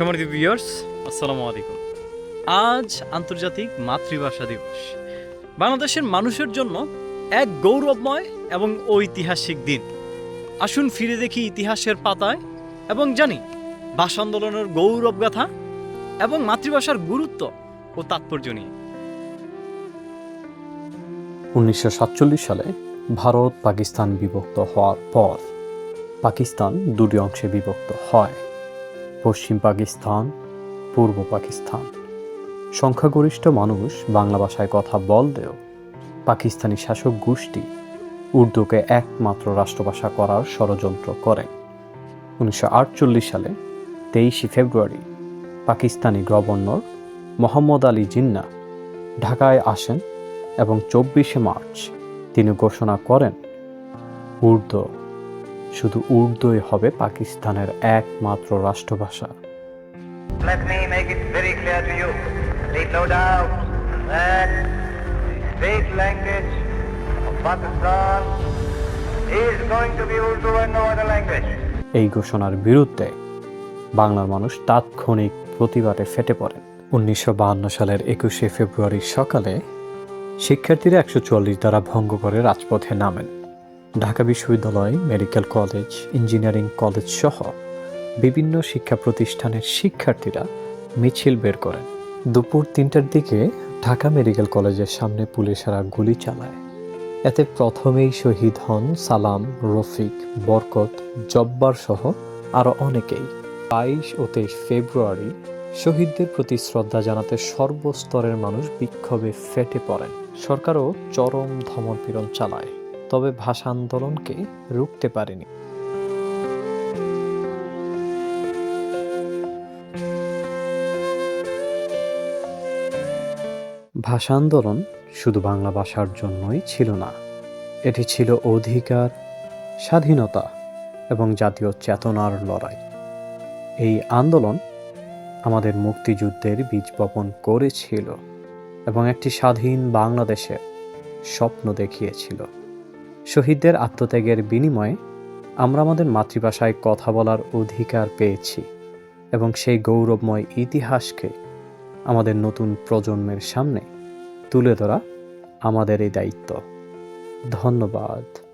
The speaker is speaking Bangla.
সম্মানিত ভিউয়ার্স আসসালামু আলাইকুম। আজ আন্তর্জাতিক মাতৃভাষা দিবস। বাংলাদেশের মানুষের জন্য এক গৌরবময় এবং ঐতিহাসিক দিন। আসুন ফিরে দেখি ইতিহাসের পাতায় এবং জানি ভাষা আন্দোলনের গৌরব গাথা এবং মাতৃভাষার গুরুত্ব ও তাৎপর্য নিয়ে। উনিশশো সাতচল্লিশ সালে ভারত পাকিস্তান বিভক্ত হওয়ার পর পাকিস্তান দুটি অংশে বিভক্ত হয়। পশ্চিম পাকিস্তান, পূর্ব পাকিস্তান। সংখ্যাগরিষ্ঠ মানুষ বাংলা ভাষায় কথা বললেও পাকিস্তানি শাসক গোষ্ঠী উর্দুকে একমাত্র রাষ্ট্রভাষা করার ষড়যন্ত্র করেন উনিশশো আটচল্লিশ সালে তেইশে ফেব্রুয়ারি পাকিস্তানি গভর্নর মোহাম্মদ আলী জিন্না ঢাকায় আসেন এবং চব্বিশে মার্চ তিনি ঘোষণা করেন, উর্দু শুধু উর্দুই হবে পাকিস্তানের একমাত্র রাষ্ট্রভাষা Let me make it very clear to you. Leave no doubt that state language of Pakistan is going to be Urdu and no other language. এই ঘোষণার বিরুদ্ধে বাংলার মানুষ তাৎক্ষণিক প্রতিবাদে ফেটে পড়েন উনিশশো সালের একুশে ফেব্রুয়ারি সকালে শিক্ষার্থীরা একশো চুয়াল্লিশ দ্বারা ভঙ্গ করে রাজপথে নামেন ঢাকা বিশ্ববিদ্যালয় মেডিকেল কলেজ, ইঞ্জিনিয়ারিং কলেজ সহ বিভিন্ন শিক্ষা প্রতিষ্ঠানের শিক্ষার্থীরা মিছিল বের করেন। দুপুর তিনটার দিকে ঢাকা মেডিকেল কলেজের সামনে পুলিশেরা গুলি চালায়। এতে প্রথমেই শহীদ হন সালাম, রফিক, বরকত, জব্বার সহ আরও অনেকেই। বাইশ ও তেইশ ফেব্রুয়ারি শহীদদের প্রতি শ্রদ্ধা জানাতে সর্বস্তরের মানুষ বিক্ষোভে ফেটে পড়েন। সরকারও চরম ধমরপীড়ন চালায়। তবে ভাষা আন্দোলনকে রুখতে পারেনি। ভাষা আন্দোলন শুধু বাংলা ভাষার জন্যই ছিল না, এটি ছিল অধিকার, স্বাধীনতা এবং জাতীয় চেতনার লড়াই। এই আন্দোলন আমাদের মুক্তিযুদ্ধের বীজ বপন করেছিল এবং একটি স্বাধীন বাংলাদেশের স্বপ্ন দেখিয়েছিল। শহীদদের আত্মত্যাগের বিনিময়ে আমরা আমাদের মাতৃভাষায় কথা বলার অধিকার পেয়েছি এবং সেই গৌরবময় ইতিহাসকে আমাদের নতুন প্রজন্মের সামনে তুলে ধরা আমাদের এই দায়িত্ব। ধন্যবাদ।